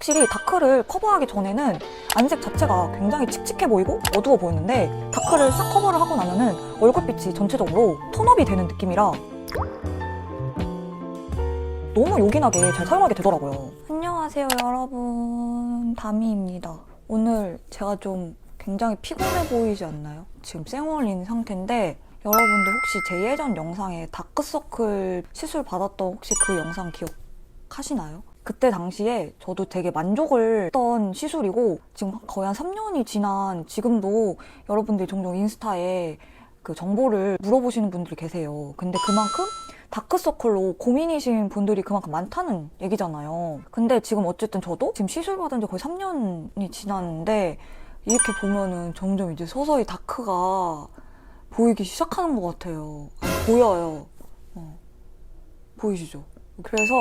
확실히 다크를 커버하기 전에는 안색 자체가 굉장히 칙칙해 보이고 어두워 보였는데 다크를 싹 커버를 하고 나면은 얼굴빛이 전체적으로 톤업이 되는 느낌이라 너무 요긴하게 잘 사용하게 되더라고요. 안녕하세요 여러분 다미입니다. 오늘 제가 좀 굉장히 피곤해 보이지 않나요? 지금 쌩얼인 상태인데 여러분들 혹시 제 예전 영상에 다크서클 시술 받았던 혹시 그 영상 기억하시나요? 그때 당시에 저도 되게 만족을 했던 시술이고 지금 거의 한 3년이 지난 지금도 여러분들이 종종 인스타에 그 정보를 물어보시는 분들이 계세요. 근데 그만큼 다크서클로 고민이신 분들이 그만큼 많다는 얘기잖아요. 근데 지금 어쨌든 저도 지금 시술 받은 지 거의 3년이 지났는데 이렇게 보면은 점점 이제 서서히 다크가 보이기 시작하는 것 같아요. 아니, 보여요. 어. 보이시죠? 그래서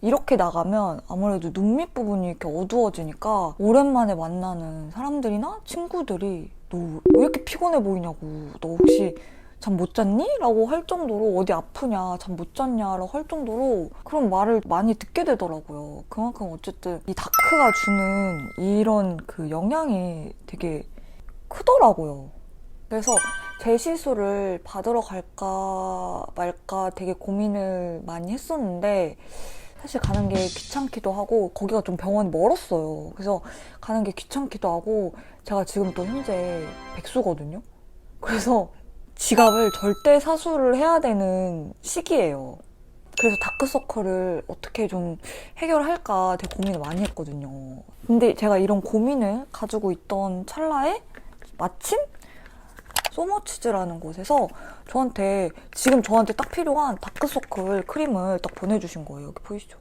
이렇게 나가면 아무래도 눈 밑 부분이 이렇게 어두워지니까 오랜만에 만나는 사람들이나 친구들이 너 왜 이렇게 피곤해 보이냐고. 너 혹시 잠 못 잤니? 라고 할 정도로 어디 아프냐 잠 못 잤냐 라고 할 정도로 그런 말을 많이 듣게 되더라고요. 그만큼 어쨌든 이 다크가 주는 이런 그 영향이 되게 크더라고요. 그래서 제 시술을 받으러 갈까 말까 되게 고민을 많이 했었는데 사실 가는 게 귀찮기도 하고 거기가 좀 병원이 멀었어요. 그래서 가는 게 귀찮기도 하고 제가 지금 또 현재 백수거든요. 그래서 지갑을 절대 사수를 해야 되는 시기예요. 그래서 다크서클을 어떻게 좀 해결할까 되게 고민을 많이 했거든요. 근데 제가 이런 고민을 가지고 있던 찰나에 마침 소머치즈라는 곳에서 저한테 지금 저한테 딱 필요한 다크서클 크림을 딱 보내주신 거예요. 여기 보이시죠?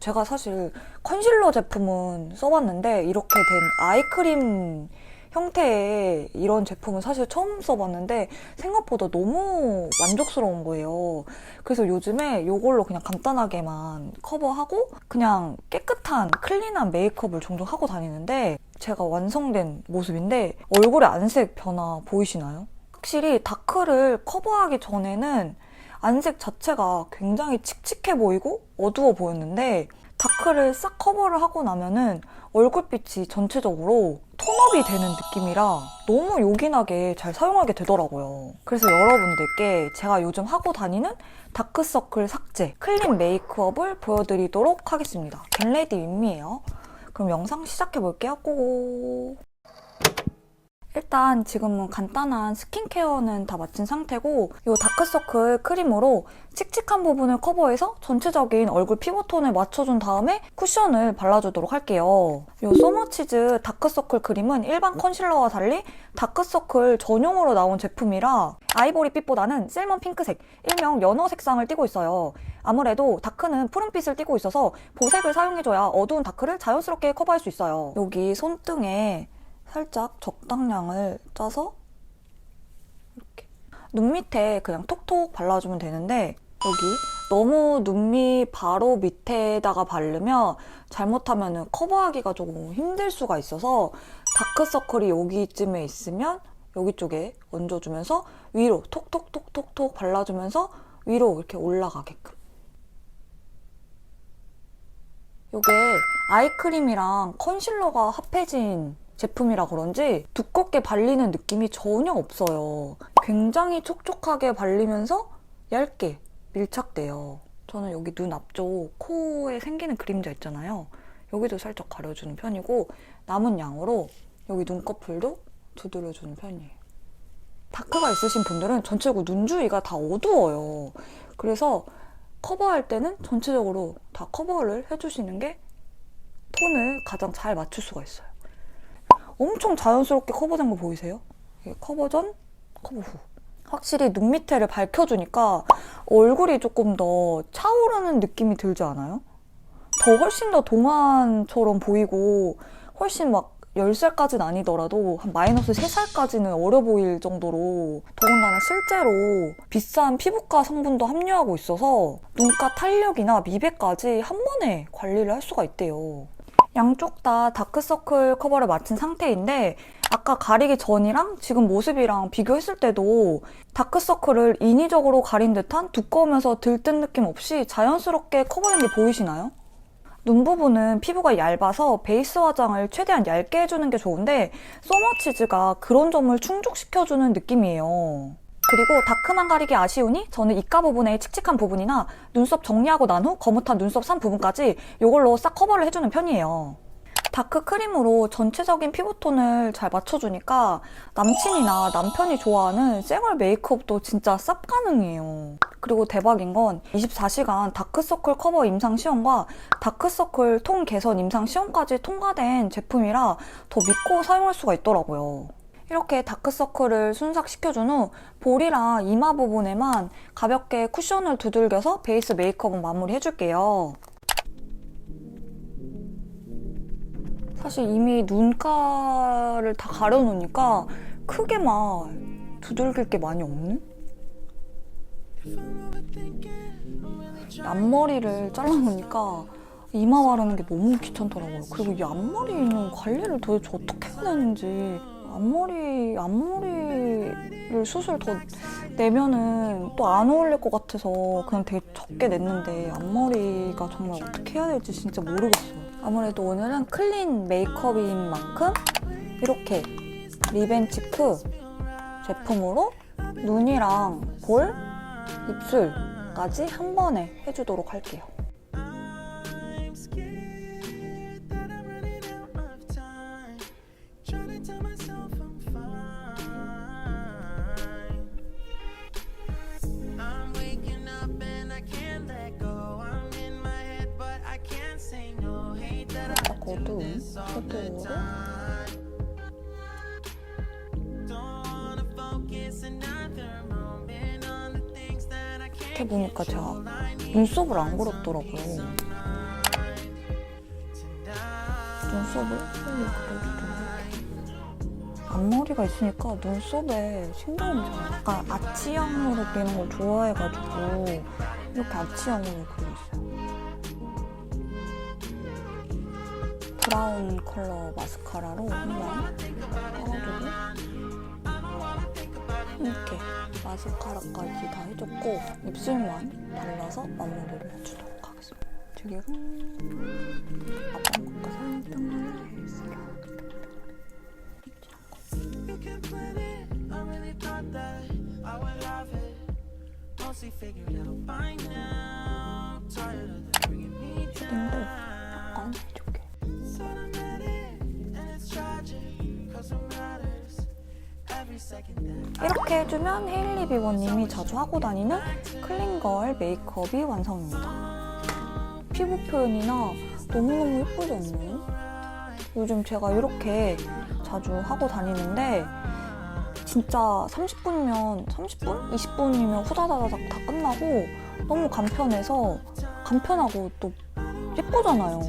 제가 사실 컨실러 제품은 써봤는데 이렇게 된 아이크림 형태의 이런 제품은 사실 처음 써봤는데 생각보다 너무 만족스러운 거예요. 그래서 요즘에 이걸로 그냥 간단하게만 커버하고 그냥 깨끗한 클린한 메이크업을 종종 하고 다니는데 제가 완성된 모습인데 얼굴에 안색 변화 보이시나요? 확실히 다크를 커버하기 전에는 안색 자체가 굉장히 칙칙해 보이고 어두워 보였는데 다크를 싹 커버를 하고 나면은 얼굴빛이 전체적으로 톤업이 되는 느낌이라 너무 요긴하게 잘 사용하게 되더라고요. 그래서 여러분들께 제가 요즘 하고 다니는 다크서클 삭제, 클린 메이크업을 보여드리도록 하겠습니다. 겟레디 윈미예요. 그럼 영상 시작해 볼게요. 고고. 일단 지금은 간단한 스킨케어는 다 마친 상태고 이 다크서클 크림으로 칙칙한 부분을 커버해서 전체적인 얼굴 피부톤을 맞춰준 다음에 쿠션을 발라주도록 할게요. 이 소머치즈 다크서클 크림은 일반 컨실러와 달리 다크서클 전용으로 나온 제품이라 아이보리빛보다는 셀먼 핑크색, 일명 연어 색상을 띠고 있어요. 아무래도 다크는 푸른빛을 띠고 있어서 보색을 사용해줘야 어두운 다크를 자연스럽게 커버할 수 있어요. 여기 손등에 살짝 적당량을 짜서 이렇게. 눈 밑에 그냥 톡톡 발라주면 되는데 여기 너무 눈밑 바로 밑에다가 바르면 잘못하면 커버하기가 조금 힘들 수가 있어서 다크서클이 여기쯤에 있으면 여기 쪽에 얹어주면서 위로 톡톡톡톡톡 발라주면서 위로 이렇게 올라가게끔. 이게 아이크림이랑 컨실러가 합해진 제품이라 그런지 두껍게 발리는 느낌이 전혀 없어요. 굉장히 촉촉하게 발리면서 얇게 밀착돼요. 저는 여기 눈 앞쪽 코에 생기는 그림자 있잖아요. 여기도 살짝 가려주는 편이고 남은 양으로 여기 눈꺼풀도 두드려주는 편이에요. 다크가 있으신 분들은 전체적으로 눈 주위가 다 어두워요. 그래서 커버할 때는 전체적으로 다 커버를 해주시는 게 톤을 가장 잘 맞출 수가 있어요. 엄청 자연스럽게 커버된 거 보이세요? 커버 전, 커버 후. 확실히 눈 밑에를 밝혀주니까 얼굴이 조금 더 차오르는 느낌이 들지 않아요? 더 훨씬 더 동안처럼 보이고 훨씬 막 10살까지는 아니더라도 한 마이너스 3살까지는 어려 보일 정도로 더군다나 실제로 비싼 피부과 성분도 함유하고 있어서 눈가 탄력이나 미백까지 한 번에 관리를 할 수가 있대요. 양쪽 다 다크서클 커버를 마친 상태인데 아까 가리기 전이랑 지금 모습이랑 비교했을 때도 다크서클을 인위적으로 가린 듯한 두꺼우면서 들뜬 느낌 없이 자연스럽게 커버된 게 보이시나요? 눈 부분은 피부가 얇아서 베이스 화장을 최대한 얇게 해주는 게 좋은데 소머치즈가 그런 점을 충족시켜주는 느낌이에요. 그리고 다크만 가리기 아쉬우니 저는 입가 부분에 칙칙한 부분이나 눈썹 정리하고 난 후 거뭇한 눈썹 산 부분까지 이걸로 싹 커버를 해주는 편이에요. 다크 크림으로 전체적인 피부톤을 잘 맞춰주니까 남친이나 남편이 좋아하는 쌩얼 메이크업도 진짜 쌉 가능해요. 그리고 대박인 건 24시간 다크서클 커버 임상 시험과 다크서클 톤 개선 임상 시험까지 통과된 제품이라 더 믿고 사용할 수가 있더라고요. 이렇게 다크서클을 순삭시켜준 후 볼이랑 이마 부분에만 가볍게 쿠션을 두들겨서 베이스 메이크업은 마무리해줄게요. 사실 이미 눈가를 다 가려놓으니까 크게 막 두들길 게 많이 없는? 앞머리를 잘라놓으니까 이마 바르는 게 너무 귀찮더라고요. 그리고 이 앞머리 는 관리를 도대체 어떻게 해야 되는지 앞머리 앞머리를 수술 더 내면은 또 안 어울릴 것 같아서 그냥 되게 적게 냈는데 앞머리가 정말 어떻게 해야 될지 진짜 모르겠어요. 아무래도 오늘은 클린 메이크업인 만큼 이렇게 리벤치크 제품으로 눈이랑 볼, 입술까지 한 번에 해주도록 할게요. 어두운 can't. 이렇게 보니까 제가 눈썹을 안 그렸더라고요. 눈썹을. 앞머리가 있으니까 눈썹에 신경이 잘 약간 아치형으로 그리는 걸 좋아해가지고 이렇게 아치형으로 그리고 있어요. 브라운 컬러 마스카라로 한번 깔아주고 이렇게 마스카라까지 다 해줬고 입술만 발라서 마무리를 해주도록 하겠습니다. 지금 앞방울과 살짝만 해주세 이렇게 해주면 헤일리 비버님이 자주 하고 다니는 클린걸 메이크업이 완성입니다. 피부 표현이나 너무너무 예쁘지 않나요? 요즘 제가 이렇게 자주 하고 다니는데 진짜 30분이면 30분? 20분이면 후다다닥 다 끝나고 너무 간편해서 간편하고 또 예쁘잖아요.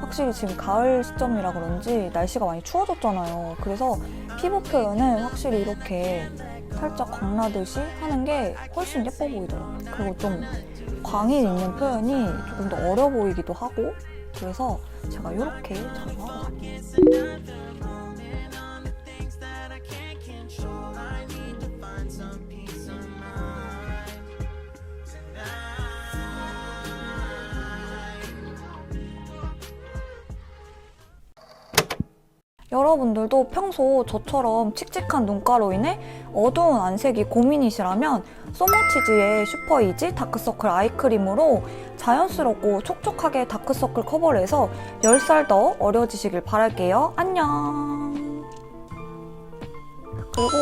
확실히 지금 가을 시점이라 그런지 날씨가 많이 추워졌잖아요. 그래서 피부 표현은 확실히 이렇게 살짝 광나듯이 하는 게 훨씬 예뻐 보이더라고요. 그리고 좀 광이 있는 표현이 조금 더 어려 보이기도 하고 그래서 제가 이렇게 자주 하고 다녀요. 여러분들도 평소 저처럼 칙칙한 눈가로 인해 어두운 안색이 고민이시라면 소머치즈의 슈퍼이지 다크서클 아이크림으로 자연스럽고 촉촉하게 다크서클 커버를 해서 10살 더 어려지시길 바랄게요. 안녕! 그리고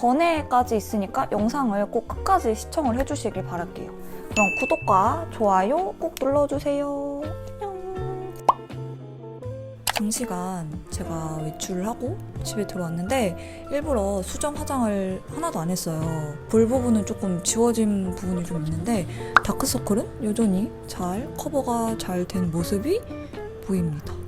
번외까지 있으니까 영상을 꼭 끝까지 시청을 해주시길 바랄게요. 그럼 구독과 좋아요 꼭 눌러주세요. 장시간 제가 외출을 하고 집에 들어왔는데 일부러 수정 화장을 하나도 안 했어요. 볼 부분은 조금 지워진 부분이 좀 있는데 다크서클은 여전히 잘 커버가 잘 된 모습이 보입니다.